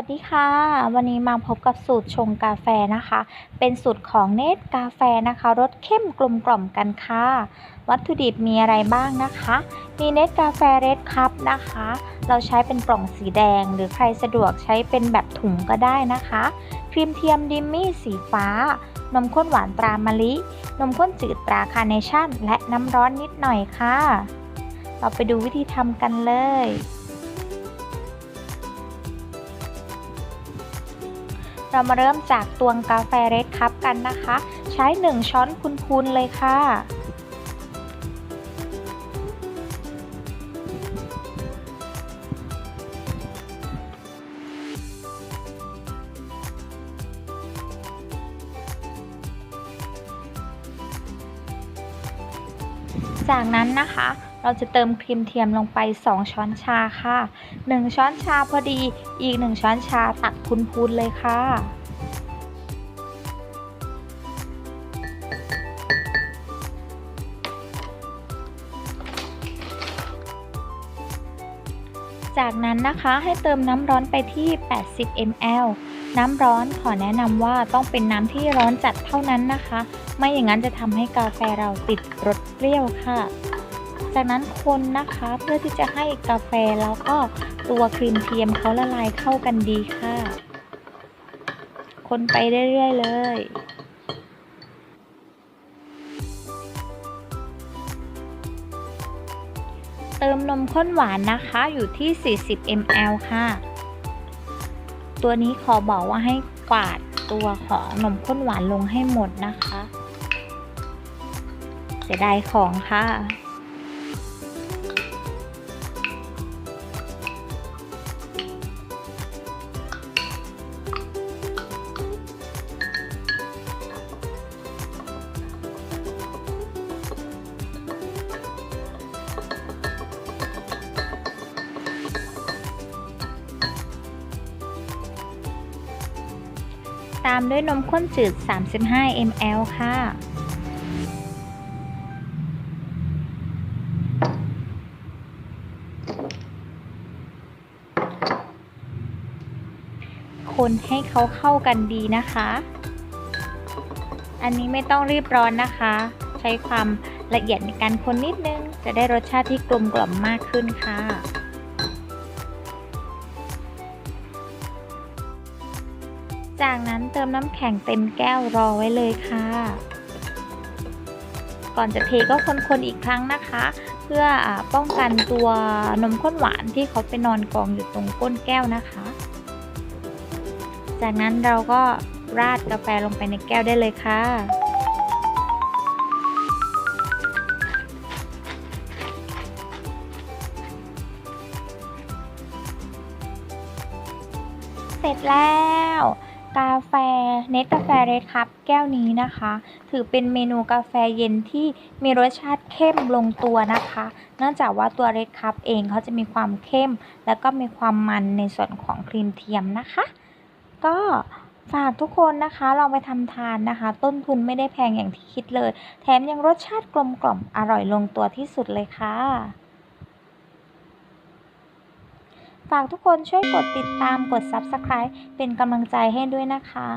วัสดีค่ะ วันนี้มาพบกับสูตรชงกาแฟนะคะ เป็นสูตรของเนตกาแฟนะคะรสเข้มกลมกล่อมกันค่ะ วัตถุดิบมีอะไรบ้างนะคะ มีเนตกาแฟเรดคัพนะคะ เราใช้เป็นกล่องสีแดง หรือใครสะดวกใช้เป็นแบบถุงก็ได้นะคะ ครีมเทียมดิมมี่สีฟ้านมข้นหวานตรามะลิ นมข้นจืดตราคาร์เนชั่น และน้ำร้อนนิดหน่อยค่ะ เราไปดูวิธีทำกันเลย เรามาเริ่มจากตวงกาแฟเรดคัพกันนะคะ ใช้ 1 ช้อนพูนๆเลยค่ะ จากนั้นนะคะ เราจะเติมครีมเทียมลงไป 2 ช้อนชาค่ะ 1 ช้อนชาพอดี อีก 1 ช้อนชาตักพูนๆเลยค่ะจากนั้นนะคะให้เติมน้ำร้อนไปที่ 80 ml น้ำร้อนขอแนะนำว่าต้องเป็นน้ำที่ร้อนจัดเท่านั้นนะคะ ไม่อย่างนั้นจะทำให้กาแฟเราติดรสเปรี้ยวค่ะ จากนั้นคนนะคะเพื่อที่จะให้กาแฟแล้วก็ตัวครีมเทียมเขาละลายเข้ากันดีค่ะ คนไปเรื่อยๆเลยเติมนมข้นหวานนะคะอยู่ที่ 40 ml ค่ะ ตัวนี้ขอบอกว่าให้กวาดตัวของนมข้นหวานลงให้หมดนะคะ เสียดายของค่ะ ตามด้วยนมข้นจืด 35 ml ค่ะ คนให้เขาเข้ากันดีนะคะ อันนี้ไม่ต้องรีบร้อนนะคะ ใช้ความละเอียดในการคนนิดนึง จะได้รสชาติที่กลมกล่อมมากขึ้นค่ะ จากนั้นเติมน้ำแข็งเต็มแก้วรอไว้เลยค่ะ ก่อนจะเทก็คนๆอีกครั้งนะคะ เพื่ออป้องกันตัวนมข้นหวานที่เขาไปนอนกองอยู่ตรงก้นแก้วนะคะ จากนั้นเราก็ราดกาแฟลงไปในแก้วได้เลยค่ะเสร็จแล้ว กาแฟเนตกาแฟเรดคัพแก้วนี้นะคะ ถือเป็นเมนูกาแฟเย็นที่มีรสชาติเข้มลงตัวนะคะ เนื่องจากว่าตัวเรดคัพเองเขาจะมีความเข้ม แล้วก็มีความมันในส่วนของครีมเทียมนะคะ ก็ฝากทุกคนนะคะลองไปทำทานนะคะ ต้นทุนไม่ได้แพงอย่างที่คิดเลย แถมยังรสชาติกลมกล่อมอร่อยลงตัวที่สุดเลยค่ะ ฝากทุกคนช่วยกดติดตามกด Subscribe เป็นกำลังใจให้ด้วยนะคะ